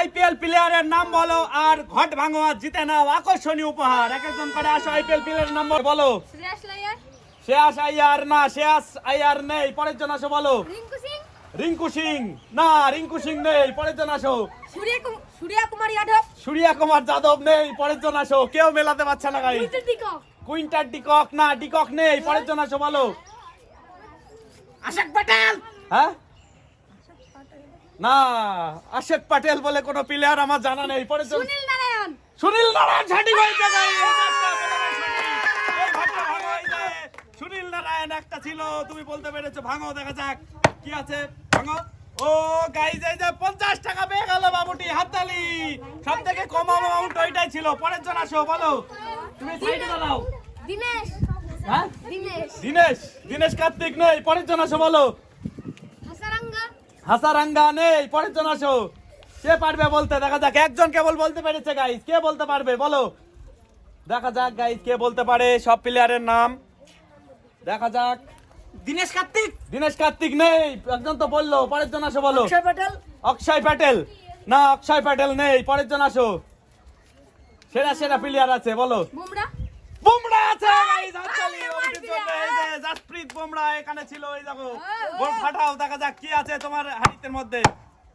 IPL প্লেয়ারের নাম বলো আর ঘট ভাঙো আর জিতে নাও আকর্ষণীয় উপহার। এক একজন করে আসো আইপিএল প্লেয়ারের নাম বলো। শেয়াস আইয়ার না শেয়াস আইয়ার নেই। পরের জন আসো বলো। রিঙ্কু সিং। না রিঙ্কু সিং নেই। পরের জন আসো। সূর্য কুম- সূর্যা কুমার যাদব। সূর্যা কুমার যাদব নেই। পরের জন আসো। কেউ মেলাতে পারছে না গাই কুইন্টার ডিকক। না ডিকক নেই। পরের জন আসো বলো। আশাক প্যাটেল হ্যাঁ? না আশেক প্যাটেল বলে কোনো প্লেয়ার আমার জানা নেই জন সুনীল নারায়ণ। সুনীল নারায়ণ হয়েছে গাই সুনীল নারায়ণ একটা ছিল তুমি বলতে পেরেছ ভাঙো দেখা যাক কি আছে ভাঙো। ও গাইজ এই যে পঞ্চাশ টাকা পেয়ে গেল বাবুটি হাততালি। সব থেকে কম অ্যামাউন্ট ওইটাই ছিল পরের জন আসো বলো। তুমি সাইডে দাঁড়াও দিনেশ। হ্যাঁ? দিনেশ। দিনেশ দিনেশ কার্তিক নেই পরের জন আসো বলো। হাসারাঙ্গা নেই পরের জন আসো। কে পারবে বলতে? দেখা যাক একজন কেবল বলতে পেরেছে গাইজ কে বলতে পারবে? বলো। দেখা যাক গাইজ কে বলতে পারে। সব প্লেয়ারের নাম। দেখা যাক। দীনেশ কার্তিক! দিনেশ কার্তিক নেই। একজন তো বলল পরের জন আসো বলো। অক্ষয় প্যাটেল? অক্ষয় প্যাটেল। না অক্ষয় প্যাটেল নেই পরের জন আসো। সেরা সেরা প্লেয়ার আছে বলো। বুমরা? বুমরা আছে গাইস জন্য এই যে জাসপ্রীত বুমরা এখানে ছিল এই দেখো। গোল ফাটাও দেখা যাক কি আছে তোমার হাড়িতের মধ্যে।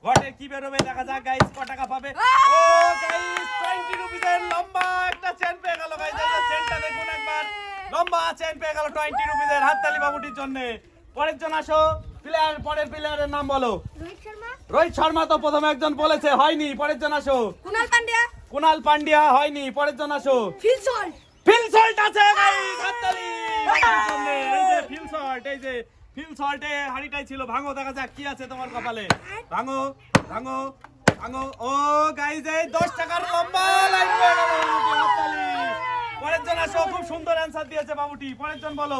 ঘটে কি বেরোবে দেখা যাক গাইস ক টাকা পাবে। ও গাইস 20 রুপিসের লম্বা একটা চেন পেয়ে গেল গাইস এই চেনটা দেখুন একবার। লম্বা চেন পেয়ে গেল 20 রুপিসের হাততালি বাবুটির জন্য। পরের জন আসো। প্লেয়ার পরের প্লেয়ারের নাম বলো। রোহিত শর্মা? রোহিত শর্মা তো প্রথমে একজন বলেছে হয়নি। পরের জন আসো। কুনাল পান্ডিয়া? কুনাল পান্ডিয়া হয়নি। পরের জন আসো। Phil Salt. আছে গাইস হাততালি। এই যে ফিল সল্ট এই যে ফিল সল্টে হাড়িটাই ছিল ভাঙো দেখা যাক কি আছে তোমার কপালে ভাঙো ভাঙো ভাঙো ও গাইস এই 10 টাকার লম্বা পরের জন আসো সুন্দর অ্যানসার দিয়েছে বাবুটি পরের বলো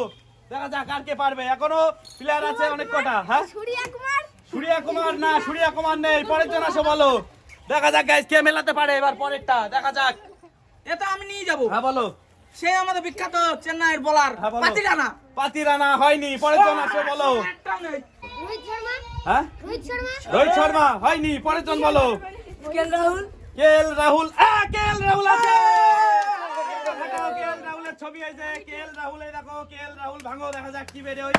দেখা যাক আর কে পারবে এখনও প্লেয়ার আছে অনেক কটা হ্যাঁ সূর্যা কুমার না সূর্যা কুমার নেই পরের জন আসো বলো দেখা যাক গাইস কে মেলাতে পারে এবার পরেরটা দেখা যাক এ তো আমি নিয়ে যাব হ্যাঁ বলো সে আমাদের বিখ্যাত চেন্নাইয়ের বলার হ্যাঁ, বলো। পাতিরানা। পাতি রানা হয়নি পরের জন আসো বলো। রোহিত শর্মা? হ্যাঁ? রোহিত শর্মা? হয়নি পরের জন বলো। কেএল রাহুল? কেএল রাহুল? আ কেএল রাহুল আছে! দেখাও কেএল রাহুলের ছবি যে কেএল রাহুল এই দেখো কেএল রাহুল ভাঙো দেখা যাক কি বেরে ওই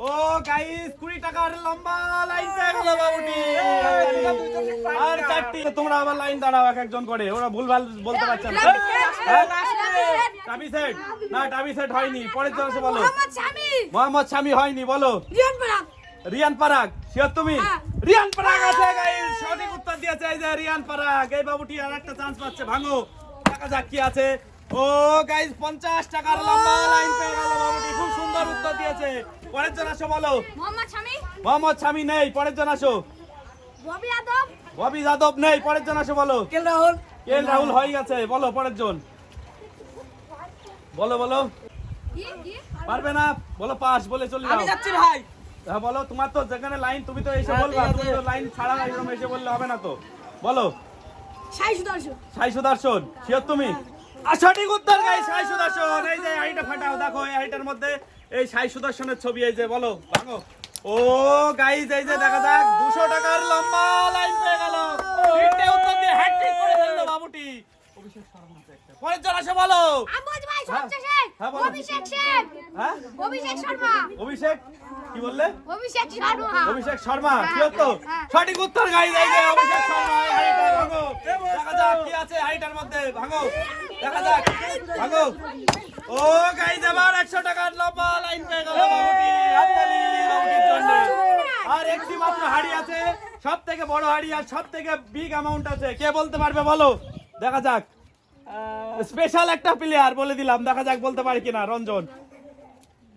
ও গাইস 20 টাকার লম্বা লাইন পেয়ে গেল বাবুটি। আর চারটি তোমরা আবার লাইন দাঁড়াও এক একজন করে ওরা ভুলভাল বলতে পারছে না। হ্যাঁ? টাবি সেট। না টাবি সেট হয়নি। পরের জন বলো। মোহাম্মদ শামি। হয়নি বলো। রিয়ান পরাগ। রিয়ান পারাগ শিওর তুমি? হ্যাঁ। রিয়ান পারাগ আছে গাইস সঠিক উত্তর দিয়েছে এই যে রিয়ান পারাগ। এই বাবুটি আর একটা চান্স পাচ্ছে। ভাঙো। দেখা যাক কি আছে। ও গাইস 50 টাকার লম্বা লাইন পেয়ে গেল বাবুটি। খুব সুন্দর উত্তর দিয়েছে। পরের জন আসো বলো। মোহাম্মদ শামি। মোহাম্মদ শামি নেই। পরের জন আসো। ববি যাদব ববি যাদব নেই। পরের জন আসো বলো। কেএল রাহুল? কেএল রাহুল হয়ে গেছে। বলো পরের জন। বলো বলো। পারবে। না? বলো পাস বলে চলে আমি যাও। যাচ্ছি ভাই। হ্যাঁ বলো তোমার তো যেখানে লাইন তুমি তো এসে হ্যাঁ, বলবা তুমি তো লাইন ছাড়া এরকম এসে বললে হবে না তো। বলো। সাই সুদর্শন। সাই সুদর্শন শিওর তুমি? সঠিক উত্তর গাই সাই সুদর্শন। এই যে হাইটা ফাটাও দেখো এই হাইটার মধ্যে এই সাই সুদর্শনের ছবি এই যে বলো ভাঙো। ও গাইজ এই যে দেখা যাক দুশো টাকার লম্বা লাইন পেয়ে গেল। তিনটে উত্তর দিয়ে হ্যাট্রিক করে ফেলল বাবুটি। অভিষেক শর্মা পরের জন আসে বলো। হ্যাঁ। হ্যাঁ, বলো। অভিষেক শেখ হ্যাঁ? অভিষেক শর্মা। অভিষেক? কি বললে? অভিষেক শর্মা। অভিষেক শর্মা কি হতো। সঠিক উত্তর গাইজ এই অভিষেক শর্মা এই ভাঙো দেখা যাক কি আছে হাইটার মধ্যে। ভাঙো দেখা যাক ভাঙো ও গাইজ এবার একশো টাকার লম্বা লাইন পেয়ে গেল আর একটি মাত্র হাড়ি আছে সব থেকে বড় হাড়ি আর সব থেকে বিগ অ্যামাউন্ট আছে। কে বলতে পারবে বলো? দেখা যাক। স্পেশাল একটা প্লেয়ার বলে দিলাম দেখা যাক বলতে পারি কিনা রঞ্জন।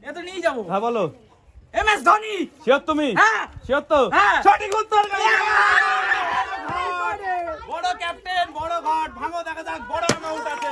এত নিয়ে যাব। হ্যাঁ বলো। M S Dhoni. শিওর তুমি? হ্যাঁ। শিওর তো? হ্যাঁ। সঠিক উত্তর গাইজ। বড় ক্যাপ্টেন বড় ঘট ভাঙো দেখা যাক বড় অ্যামাউন্ট আছে।